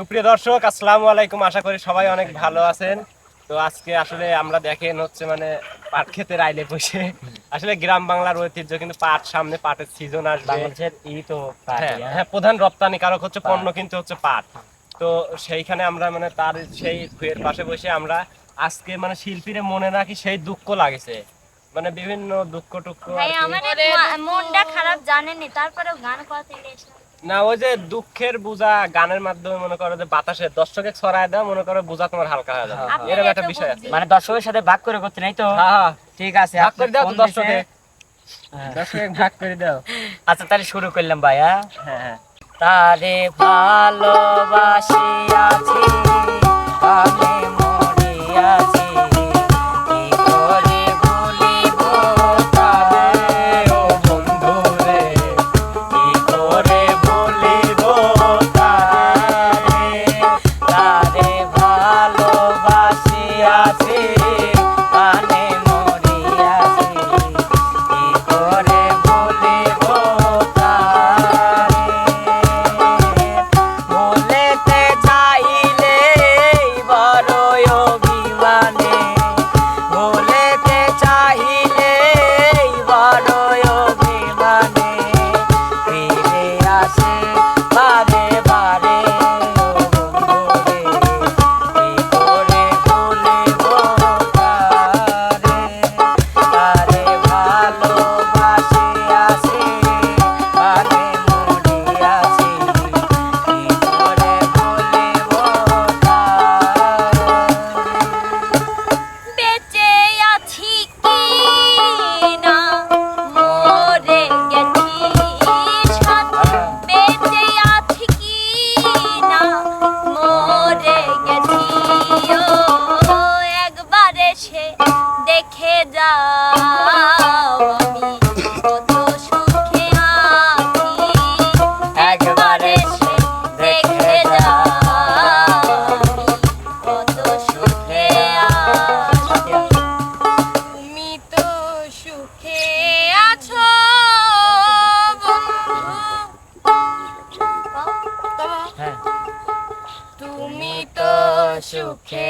সুপ্রিয় দর্শক আসসালামু আলাইকুম। আশা করি সবাই অনেক ভালো আছেন। তো আজকে আসলে আমরা দেখেন হচ্ছে মানে পাট ক্ষেতের আইলে বসে। আসলে গ্রাম বাংলার ঐতিহ্য কিন্তু পাট সামনে পাটের সিজন আসবে। বাংলাদেশের ই তো হ্যাঁ হ্যাঁ। প্রধান রপ্তানি কারক হচ্ছে পণ্য কিন্তু হচ্ছে পাট। তো সেইখানে আমরা মানে তার সেই ভুঁয়ের পাশে বসে আমরা আজকে মানে শিল্পীরে মনে রাখি সেই দুঃখ লাগেছে। মানে বিভিন্ন দুঃখ টুক্ষ মনটা খারাপ জানেনি তারপরেও গান করতে গেছে না ওই যে দুঃখের বোঝা গানের মাধ্যমে মনে করো যে বাতাসে দর্শকে ছড়ায় দাও মনে করো বোঝা তোমার হালকা হয়ে যাবে। এরকম একটা বিষয় আছে। মানে দর্শকের সাথে ভাগ করে করতে নাই তো? হ্যাঁ হ্যাঁ। ঠিক আছে ভাগ করে দাও দর্শকে। হ্যাঁ। দর্শকে ভাগ করে দাও আচ্ছা তাহলে শুরু করলাম ভাইয়া। হ্যাঁ হ্যাঁ। তারে ভালোবাসি আছি। Okay.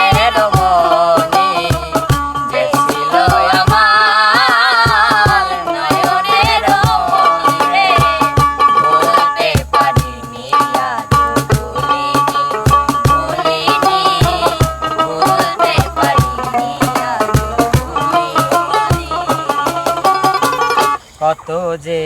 খোঁজে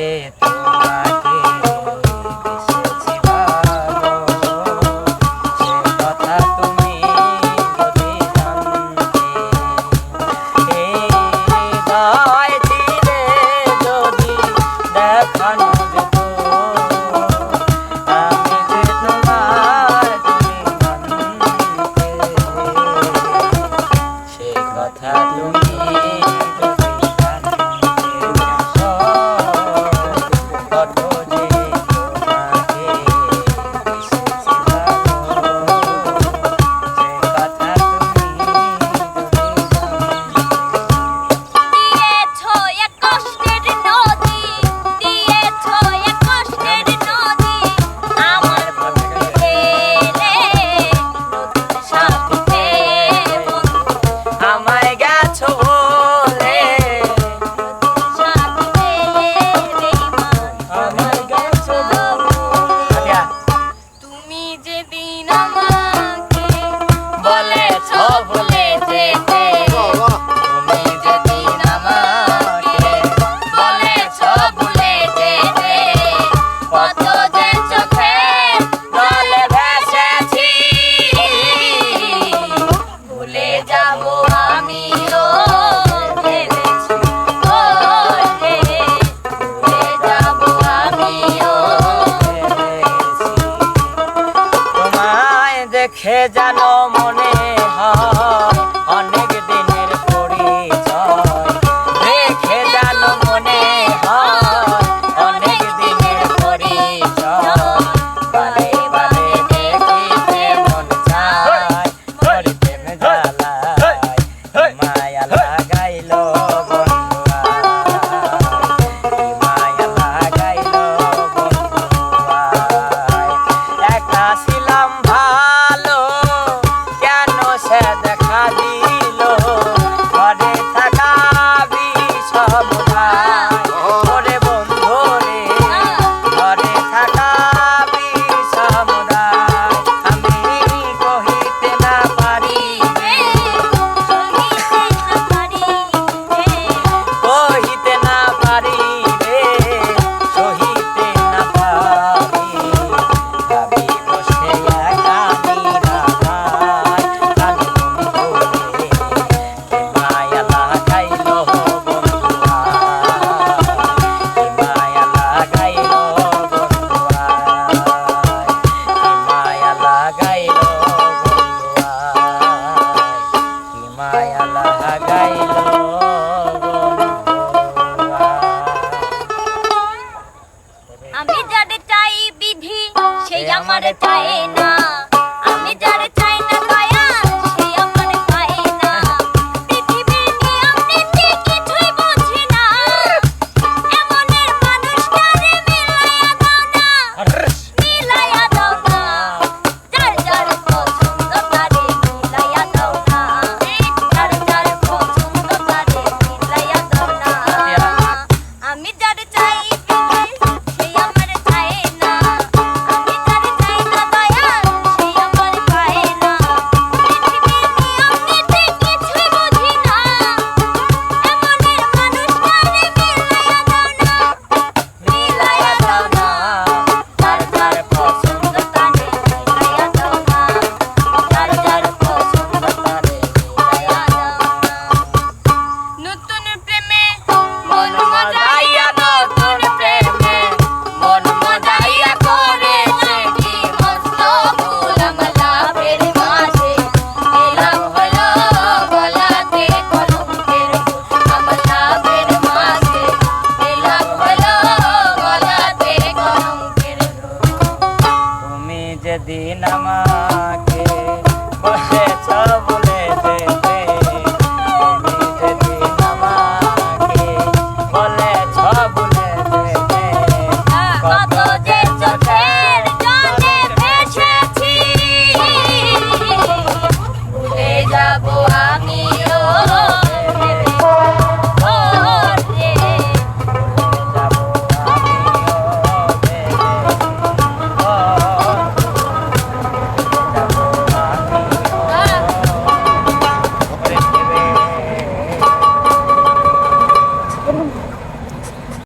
ya no. ইল্লাল্লাহ da da da